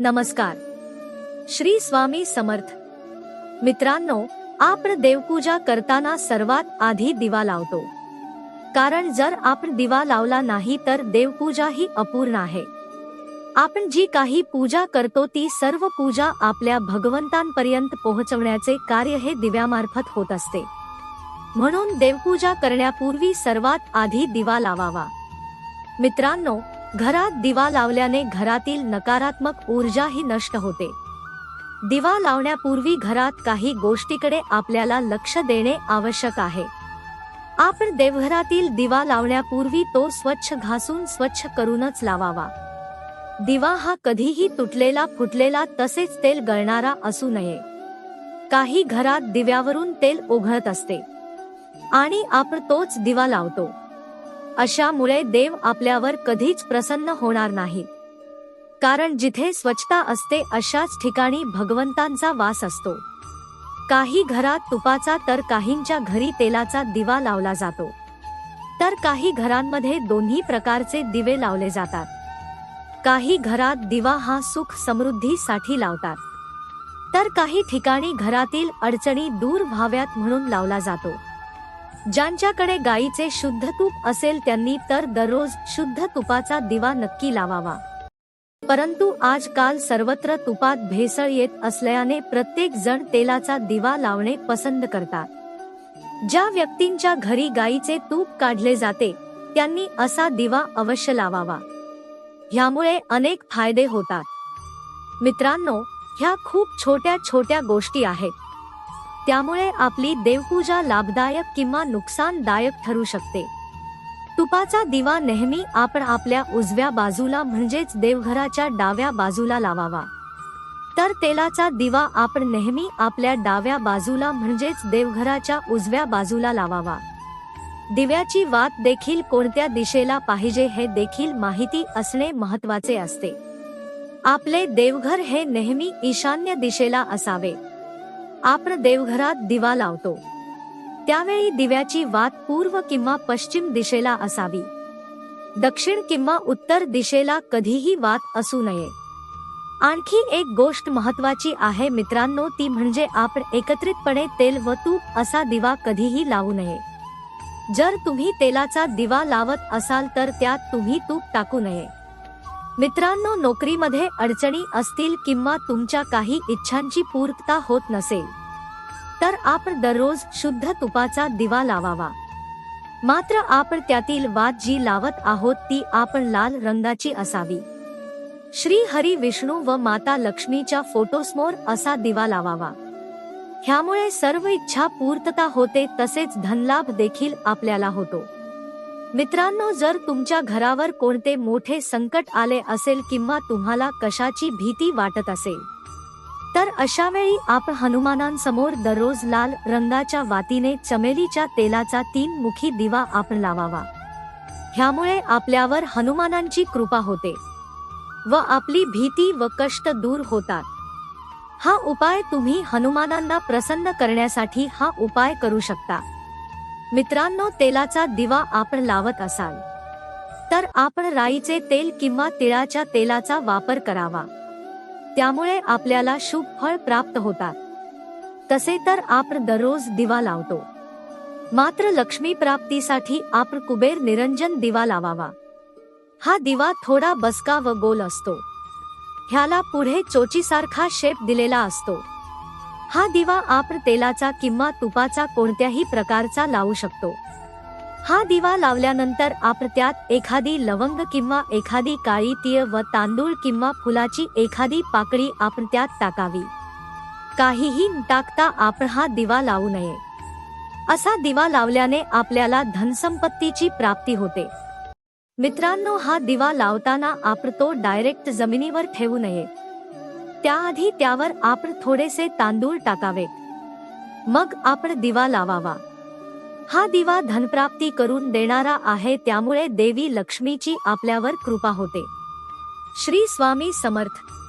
नमस्कार. श्री स्वामी समर्थ. मित्रांनो आपण देवपूजा करताना सर्वात आधी दिवा लावतो. कारण जर आपण दिवा लावला नाही तर देवपूजा ही अपूर्ण आहे. आपण जी काही पूजा करतो ती सर्व पूजा आपल्या भगवंतांपर्यंत पोहोचवण्याचे कार्य हे दिव्यामार्फत होत असते. म्हणून देवपूजा करण्यापूर्वी सर्वात आधी दिवा लावावा. मित्रांनो घरात दिवा लावल्याने घरातील नकारात्मक ऊर्जा ही नष्ट होते. दिवा लावण्यापूर्वी घरात काही गोष्टीकडे आपल्याला लक्ष देणे आवश्यक आहे. आपण देवघरातील दिवा लावण्यापूर्वी तो स्वच्छ घासून स्वच्छ करूनच लावावा. दिवा हा कधीही तुटलेला फुटलेला तसेच तेल गळणारा असू नये. काही घरात दिव्यावरून तेल ओघळत असते. आणि आपण तोच दिवा लावतो. अशामुळे देव आपल्यावर कधीच प्रसन्न होणार नाही. कारण जिथे स्वच्छता असते अशाच ठिकाणी भगवंतांचा वास असतो. काही घरात तुपाचा तर काहींच्या घरी तेलाचा दिवा लावला जातो. तर काही घरांमध्ये दोन्ही प्रकारचे दिवे लावले जातात. काही घरात दिवा हा सुख समृद्धीसाठी लावतात. तर काही ठिकाणी घरातील अडचणी दूर व्हाव्यात म्हणून लावला जातो. ज्यांच्याकडे गाईचे शुद्ध तूप असेल त्यांनी तर दररोज शुद्ध तुपाचा दिवा नक्की लावावा. परंतु आजकाल सर्वत्र तुपात भेसळ येत असल्याने प्रत्येक जण तेलाचा दिवा लावणे पसंत करतात. ज्या व्यक्तींच्या घरी गाईचे तूप काढले जाते त्यांनी असा दिवा अवश्य लावावा. ह्यामुळे अनेक फायदे होतात. मित्रांनो ह्या खूप छोट्या छोट्या गोष्टी आहेत. त्यामुळे आपली देवपूजा लाभदायक किंवा नुकसानदायक ठरू शकते. तुपाचा दिवा नेहमी आपण आपल्या उजव्या बाजूला म्हणजेच देवघराच्या डाव्या बाजूला लावावा. तर तेलाचा दिवा आपण नेहमी आपल्या डाव्या बाजूला म्हणजेच देवघराच्या उजव्या बाजूला लावावा. दिव्याची वात देखील कोणत्या दिशेला पाहिजे हे देखील माहिती असणे महत्त्वाचे असते. आपले देवघर हे नेहमी ईशान्य दिशेला असावे. आपण देवघरात दिवा लावतो. त्यावेळी दिव्याची वात पूर्व किंवा पश्चिम दिशेला असावी. दक्षिण किंवा उत्तर दिशेला कधीही वात असू नये. आणखी एक गोष्ट महत्वाची आहे मित्रांनो ती म्हणजे आपण एकत्रितपणे तेल व तूप असा दिवा कधीही लावू नये. जर तुम्ही तेलाचा दिवा लावत असाल तर त्यात तुम्ही तूप टाकू नये. मित्रांनो नोकरीमध्ये अडचणी असतील किंवा तुमच्या काही इच्छांची पूर्तता होत नसेल तर आपण दररोज शुद्ध तुपाचा दिवा लावावा. मात्र आपण त्यातील वाद जी लावत आहोत ती आपण लाल रंगाची असावी. श्री हरी विष्णू व माता लक्ष्मीच्या फोटोसमोर असा दिवा लावावा. ह्यामुळे सर्व इच्छा पूर्तता होते तसेच धनलाभ देखील आपल्याला होतो. मित्रांनो जर तुमच्या घरावर कोणते मोठे संकट आले असेल किंवा तुम्हाला कशाची भीती वाटत असेल तर अशा वेळी आपण हनुमानांसमोर दररोज लाल रंगाच्या वातीने चमेलीच्या तेलाचा तीन मुखी दिवा आपण लावावा. ह्यामुळे आपल्यावर हनुमानांची कृपा होते व आपली भीती व कष्ट दूर होतात. हा उपाय तुम्ही हनुमानांना प्रसन्न करण्यासाठी हा उपाय करू शकता. मित्रांनो तेलाचा दिवा आपण लावत असाल तर आपण राईचे तेल किंवा तिळाच्या तेलाचा वापर करावा. त्यामुळे आपल्याला शुभ फळ प्राप्त होतात. तसे तर आपण दररोज दिवा लावतो. मात्र लक्ष्मी प्राप्तीसाठी आपण कुबेर निरंजन दिवा लावावा. हा दिवा थोडा बसका व गोल असतो. ह्याला पुढे चोचीसारखा शेप दिलेला असतो. हा दिवा आपण तेलाचा किंवा तुपाचा कोणत्याही प्रकारचा लावू शकतो. हा दिवा लावल्यानंतर आपण त्यात एखादी लवंग किंवा एखादी काळी तीळ व तांदूळ किंवा फुलाची एखादी पाकळी आपण त्यात टाकावी. काहीही टाकता आपण हा दिवा लावू नये. असा दिवा लावल्याने आपल्याला धनसंपत्तीची प्राप्ती होते. मित्रांनो हा दिवा लावताना आपण तो डायरेक्ट जमिनीवर ठेवू नये. त्याआधी त्यावर आपण थोडेसे तांदूळ टाकावेत. मग आपण दिवा लावावा. हा दिवा धनप्राप्ती करून देणारा आहे त्यामुळे देवी लक्ष्मीची आपल्यावर कृपा होते. श्री स्वामी समर्थ.